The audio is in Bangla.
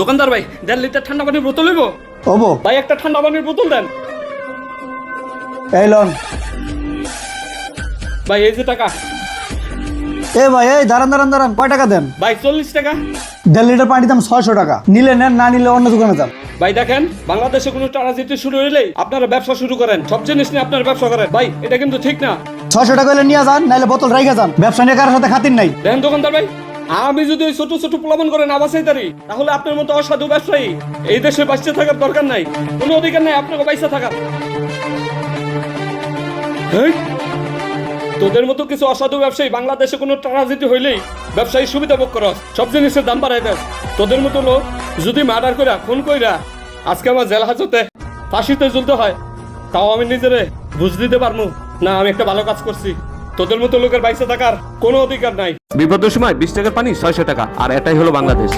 দোকানদার ভাই দেড় লিটার ঠান্ডা পানির বোতল হইব? ওবো ভাই একটা ঠান্ডা পানির বোতল দেন। এই লন। ভাই এই যে টাকা। এ ভাই এই দাঁড়ান দাঁড়ান দাঁড়ান কয় টাকা দেন? ভাই চল্লিশ টাকা। দেড় লিটার পানির দাম ছয়শো টাকা। নিলে নেন না নিলে অন্য দোকানে যান। ভাই দেখেন বাংলাদেশে কোনো ট্রানজিট শুরু হইলেই আপনারা ব্যবসা শুরু করেন। সব জিনিস নিয়ে আপনারা ব্যবসা করেন। ভাই এটা কিন্তু ঠিক না। ছয়শো টাকা হলে নিয়ে যান নাহলে বোতল রেখে যান। ব্যবসা নিয়ে কারোর সাথে খাতির নাই। দেখেন দোকানদার ভাই। আমি যদি ওই ছোট ছোট প্রলাপন করে না বাঁচাই তারি, তাহলে আপনার মতো অসাধু ব্যবসায়ী এই দেশে বাঁচতে থাকার দরকার নাই। কোনো অধিকার নাই, আপনাকে বাইসা থাকার। তোদের মতো কিছু অসাধু ব্যবসায়ী বাংলাদেশে কোনো ট্রানজিট হইলেই ব্যবসায়ী সুবিধা ভোগ করস। সব জিনিসের দাম বাড়াই দেয় তোদের মতো লোক যদি মার্ডার কইরা, খুন কইরা আজকে আমার জেল হাজতে ফাঁসিতে ঝুলতে হয়, তাও আমি নিজেরে বুঝ দিতে পারব না, আমি একটা ভালো কাজ করছি। তোদের মতো লোকের বাইসে থাকার কোনো অধিকার নাই। বিপদের সময় বিশ টাকার পানি ছয়শো টাকা, আর এটাই হলো বাংলাদেশ।